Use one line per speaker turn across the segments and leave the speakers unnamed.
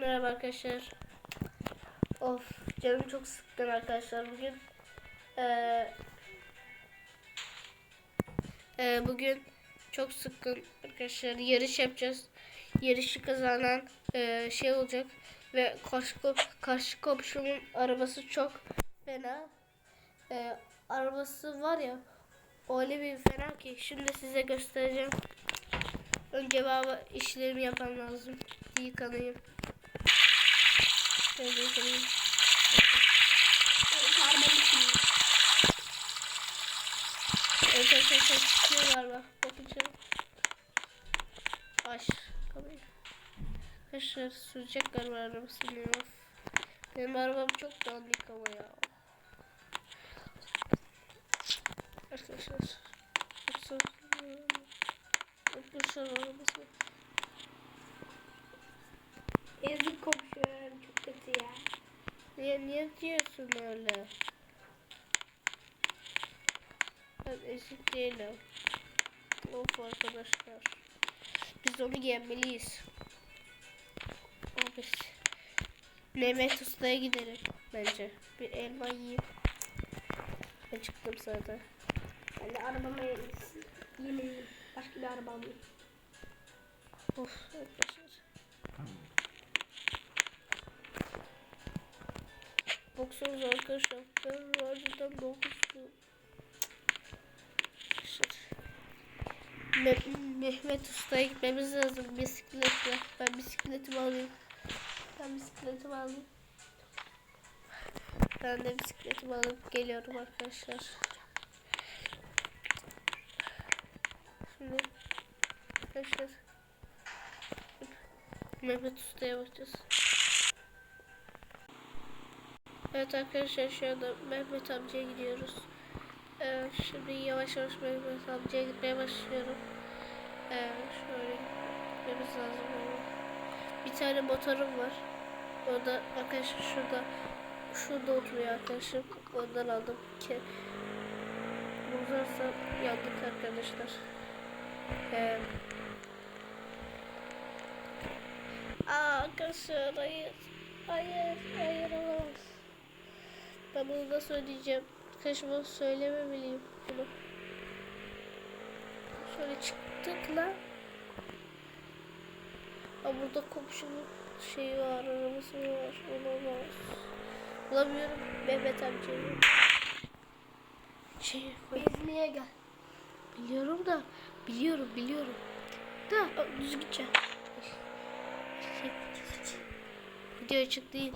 Merhaba arkadaşlar. Of canım çok sıkkın arkadaşlar bugün. Ee, e, bugün çok sıkkın arkadaşlar. Yarış yapacağız. Yarışı kazanan e, şey olacak. Ve karşı, karşı komşumun arabası çok fena. Ee, arabası var ya öyle bir fena ki şimdi size göstereceğim. Önce baba işlerimi yapmam lazım. Yıkanayım. Şöyle yıkanayım. Evet arkadaşlar çıkıyor galiba. Şöyle. Aç. Kapıyı. Arkadaşlar sürecek galiba arabasını ya. Benim arabam çok dandik ama ya. Arkadaşlar. Arkadaşlar arabası.
Ezik komşum çok kötü ya.
Niye, niye diyorsun öyle? Ben ezik değilim. Of arkadaşlar. Biz onu yenmeliyiz. O biz. Mehmet Usta'ya gidelim bence. Bir elma yiyeyim. Ben çıktım zaten.
Ben de arabama yemin başka bir araba alayım.
Of arkadaşlar. Baksanıza arkadaşlar. Ben harbiden. Arkadaşlar. Me- Mehmet Usta'ya gitmemiz lazım bisikletle. Ben bisikletimi alayım. Ben bisikletimi alayım. Ben de bisikletimi alıp geliyorum arkadaşlar. Şimdi arkadaşlar Mehmet Usta'ya bakacağız. Evet arkadaşlar şu anda Mehmet amcaya gidiyoruz. Ee, şimdi yavaş yavaş Mehmet amcaya gitmeye başlıyorum. Ee, şöyle gitmemiz lazım. Bir tane motorum var. Orada arkadaşlar şurada şurada oturuyor arkadaşım. Ondan aldım ki bozarsa yandık arkadaşlar. Ee, Aa, arkadaşlar hayır. Hayır, hayır olamaz. Ben bunu da söyleyeceğim. Arkadaşıma söylememeliyim bunu. Şöyle çıktık lan. Aa, burada komşunun şeyi var, arabası var. Olamaz. Bulamıyorum Mehmet amcayı. Şey,
Benzinliğe gel.
biliyorum da, biliyorum, biliyorum. Da, düz gideceğim. Şey, Video açık değil.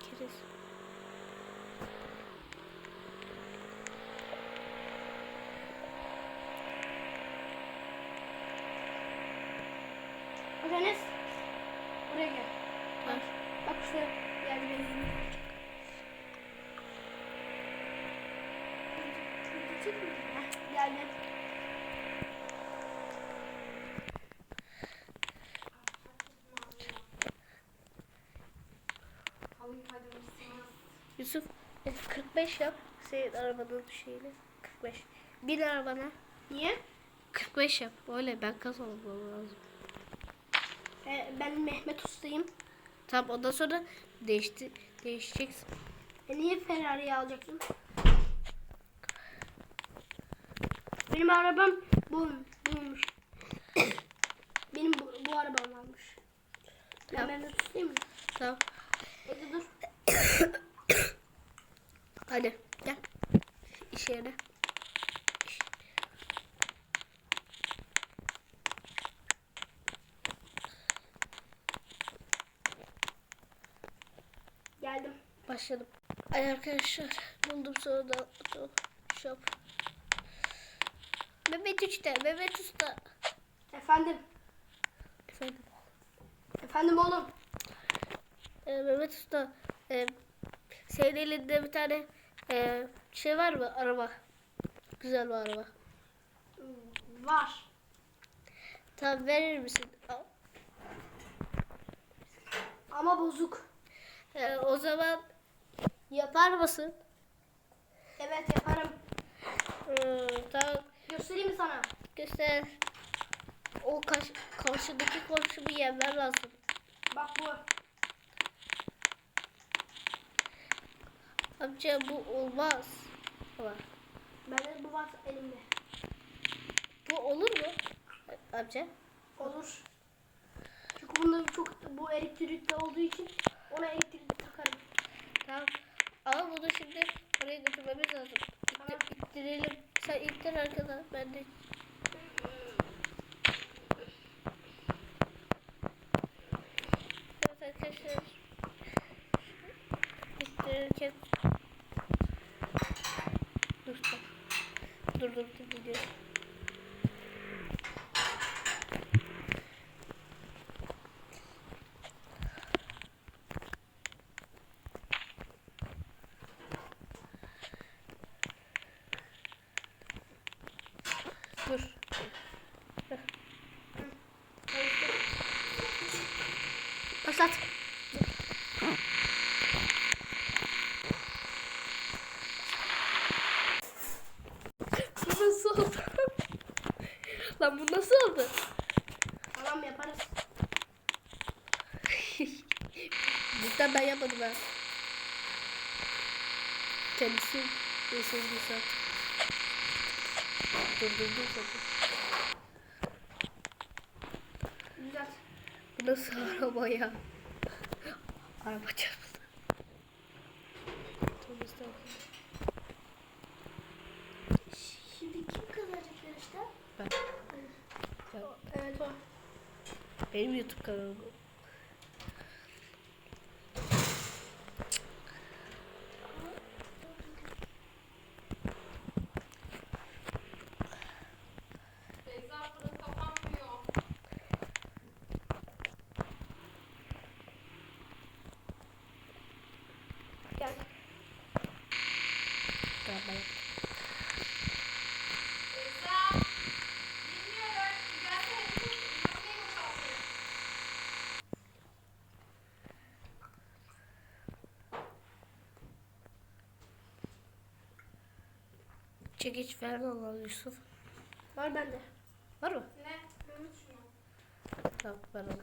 Keriz.
Bak Enes. Buraya gel.
Var.
Bak şuraya. Gel benzinliğe. Heh, Gel gel.
Yusuf e, 45 yap. Senin arabanın şeyini. 45. Bin arabana.
Niye?
45 yap. Öyle ben kazanmam lazım.
Ee, ben Mehmet Usta'yım.
Tamam ondan sonra değişti, değişeceksin.
E niye Ferrari'yi alacaksın? Benim arabam bu, buymuş. Benim bu, bu arabam varmış. Ben
Tamam.
Mehmet Usta'yım?
Tamam.
Hadi dur.
Hadi gel. İş yerine.
Geldim.
Başladım. Ay arkadaşlar buldum sonunda shop. Mehmet Usta, Mehmet Usta.
Efendim.
Efendim.
Efendim oğlum.
Ee, Mehmet Usta. E, senin elinde bir tane e, şey var mı? Araba. Güzel bir araba.
Var.
Tamam verir misin? Al.
Ama bozuk.
Ee, o zaman yapar mısın?
Evet yaparım.
Ee, tamam
Göstereyim mi sana?
göster. O karşı, karşıdaki komşumu yenmem lazım.
Bak bu.
Amca bu olmaz. Ama
Bende bu var elimde.
bu olur mu? Amca.
Olur. Çünkü bunda çok bu elektrikli olduğu için ona elektrik takarım.
Tamam. Ama bunu şimdi oraya götürmemiz lazım.
Tamam.
İttir, ittirelim. Sen ittir arkadan. Ben de Evet arkadaşlar. İttirirken Dur dur. Dur dur dur bu nasıl oldu?
Tamam yaparız.
Cidden ben yapmadım ben. Kendisi neyse bir saat. Dur dur dur dur.
Güzel.
Bu nasıl araba ya? Araba. Tövbe estağfurullah.
Şimdi kim kazanacak yarışta?
Ben.
Evet.
Benim YouTube kanalım. Çekiç falan al Yusuf.
Var bende.
Var mı?
Ne?
Ben aldım.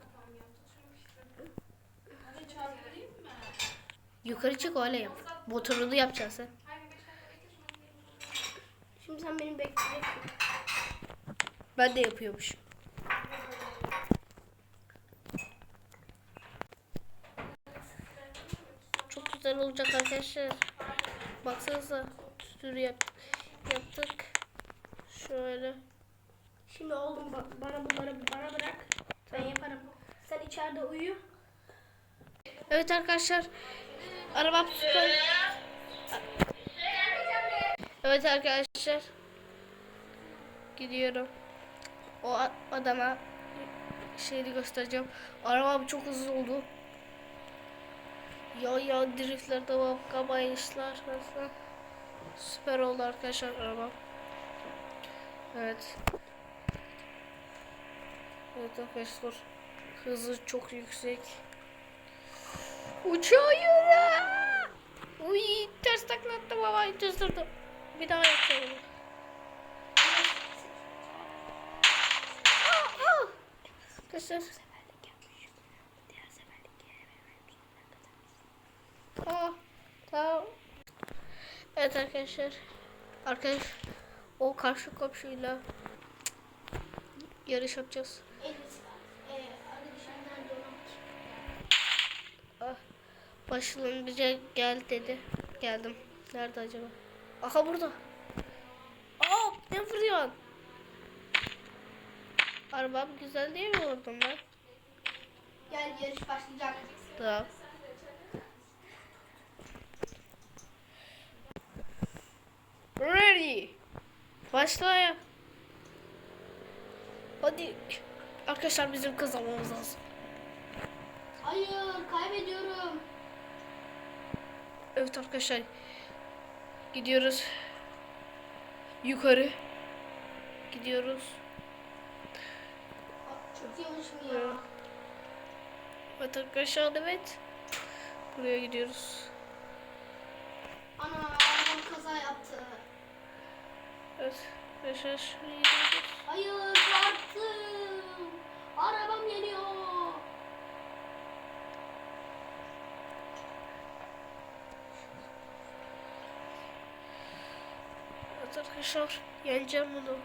Tamam çarptırayım mı?
Yukarı çık öyle yap. Motorunu yapacaksın sen.
Şimdi sen beni bekleyeceksin.
Ben de yapıyormuş. Çok güzel olacak arkadaşlar. Baksanıza sürü yap yaptık. Şöyle.
Şimdi oğlum ba- bana bunları bana bırak. Ben yaparım. Sen içeride uyu.
Evet arkadaşlar. Arabam süper. Evet arkadaşlar. Gidiyorum. O adama şeyini göstereceğim. Arabam çok hızlı oldu. Ya ya driftler tamam. Kabayışlar nasıl? Süper oldu arkadaşlar arabam. Evet. Evet arkadaşlar. Hızı çok yüksek. Uçuyor. Uy ters taklattım ama ters durdum. Bir daha yapacağım. Aa, aa. Arkadaşlar. Tamam. Tamam. Evet arkadaşlar. Arkadaş o karşı komşuyla yarış yapacağız.
Olan?
Ah, başlangıca gel dedi. Geldim. Nerede acaba? Aha burada. Aa ne vuruyorsun? Arabam güzel değil mi oradan ben?
Gel yarış başlayacak.
Tamam. Ready. Başla. Hadi. Arkadaşlar bizim kazanmamız lazım.
Hayır kaybediyorum.
Evet arkadaşlar. Gidiyoruz. Yukarı. Gidiyoruz.
Çok yavaşım ya.
Evet arkadaşlar evet. Buraya gidiyoruz.
Ana arabam kaza yaptı.
Evet gidiyoruz.
Hayır çarptım. Arabam yanıyor.
Evet arkadaşlar yeneceğim bunu.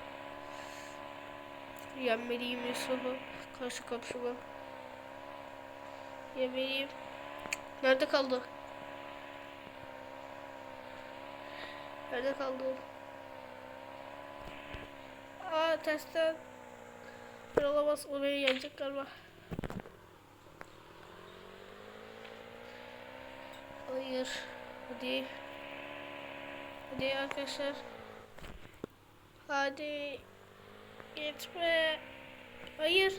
Yenmeliyim Yusuf'u. Karşı komşuma. Yemeliyim. Nerede kaldı? Nerede kaldı? Aa tersten. Olamaz. O beni galiba. Hayır. Hadi. Hadi arkadaşlar. Hadi. Gitme. Hayır.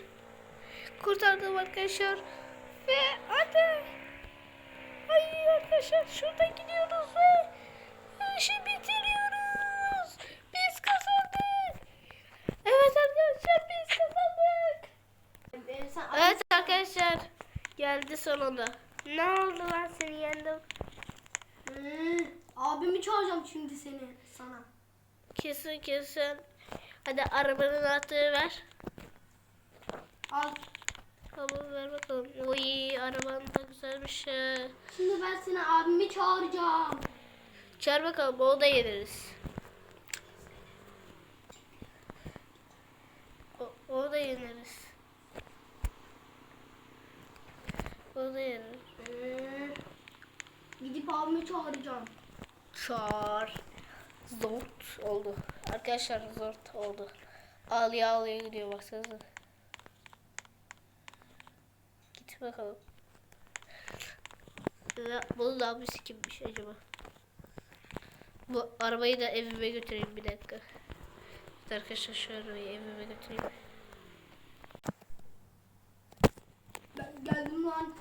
Kurtardım arkadaşlar. Ve hadi. Hayır arkadaşlar şuradan gidiyoruz ve arkadaşlar geldi sonunda. Ne oldu lan seni yendim.
Hmm, abimi çağıracağım şimdi seni sana.
Kesin kesin. Hadi arabanın anahtarı ver.
Al.
Tamam ver bakalım. Oy araban da güzelmiş.
Şimdi ben seni abimi çağıracağım.
Çağır bakalım onu da yeniriz. O, onu da yeniriz. Onu da yeniriz.
Ee, gidip abimi çağıracağım.
Çağır. Zort oldu. Arkadaşlar zort oldu. Ağlaya ağlaya gidiyor baksanıza. Git bakalım. Bunun abisi kimmiş acaba? Bu arabayı da evime götüreyim bir dakika. Evet arkadaşlar şu arabayı evime götüreyim.
Ben geldim lan.